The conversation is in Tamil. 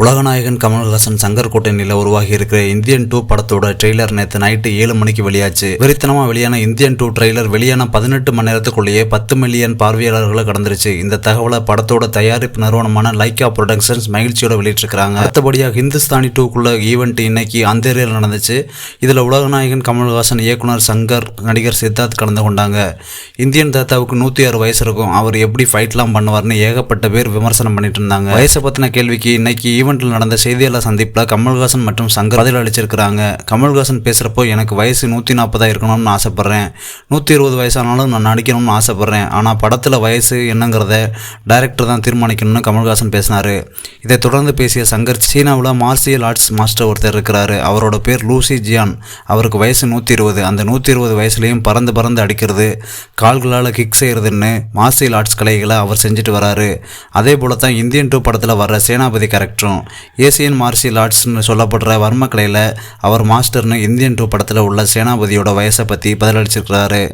உலகநாயகன் கமல்ஹாசன் சங்கர் கூட்டணியில் உருவாகி இருக்கிற இந்தியன் டூ படத்தோட ட்ரெய்லர் நேற்று நைட்டு ஏழு மணிக்கு வெளியாச்சு. வெறித்தனமா வெளியான இந்தியன் டூ ட்ரெய்லர் வெளியான பதினெட்டு மணி நேரத்துக்குள்ளேயே பத்து மில்லியன் பார்வையாளர்களை கடந்துருச்சு. இந்த தகவலை படத்தோட தயாரிப்பு நிறுவனமான லைக்கா ப்ரொடக்ஷன்ஸ் மகிழ்ச்சியோட வெளியிட்டிருக்காங்க அடுத்தபடியாக ஹிந்துஸ்தானி டூக்குள்ள ஈவெண்ட் இன்னைக்கு அந்தேரியில் நடந்துச்சு. இதில் உலகநாயகன் கமல்ஹாசன் இயக்குனர் சங்கர் நடிகர் சித்தார்த் கலந்து கொண்டாங்க. இந்தியன் தாத்தாவுக்கு நூற்றி ஆறு வயசு இருக்கும். அவர் எப்படி ஃபைட்லாம் பண்ணுவார்னு ஏகப்பட்ட பேர் விமர்சனம் பண்ணிட்டு இருந்தாங்க. வயசை பற்றின கேள்விக்கு இன்னைக்கு ஈவெண்ட்டில் நடந்த செய்தியாளர் சந்திப்பில் கமல்ஹாசன் மற்றும் சங்கர் பதில் அளிச்சிருக்கிறாங்க. கமல்ஹாசன் பேசுகிறப்போ எனக்கு வயசு நூற்றி நாற்பதாக இருக்கணும்னு ஆசைப்பட்றேன். நூற்றி இருபது வயசானாலும் நான் நடிக்கணும்னு ஆசைப்பட்றேன். ஆனால் படத்தில் வயசு என்னங்கிறத டைரக்டர் தான் தீர்மானிக்கணும்னு கமல்ஹாசன் பேசினார். இதை தொடர்ந்து பேசிய சங்கர் சீனாவில் மார்ஷியல் ஆர்ட்ஸ் மாஸ்டர் ஒருத்தர் இருக்கிறாரு. அவரோட பேர் லூசி ஜியான். அவருக்கு வயசு நூற்றி இருபது. அந்த நூற்றி இருபது வயசுலேயும் பறந்து பறந்து அடிக்கிறது கால்களால் கிக் செய்கிறதுன்னு மார்ஷியல் ஆர்ட்ஸ் கலைகளை அவர் செஞ்சுட்டு வராரு. அதே போல தான் இந்தியன் டூ படத்தில் வர்ற சேனாபதி கேரக்டரும் ஏசியன் மார்ஷியல் ஆர்ட்ஸ்னு சொல்லப்படுற வர்மக்கலையில் அவர் மாஸ்டர்னு இந்தியன் டூ படத்தில் உள்ள சேனாபதியோட வயசை பற்றி பதிலளிச்சிருக்கிறாரு.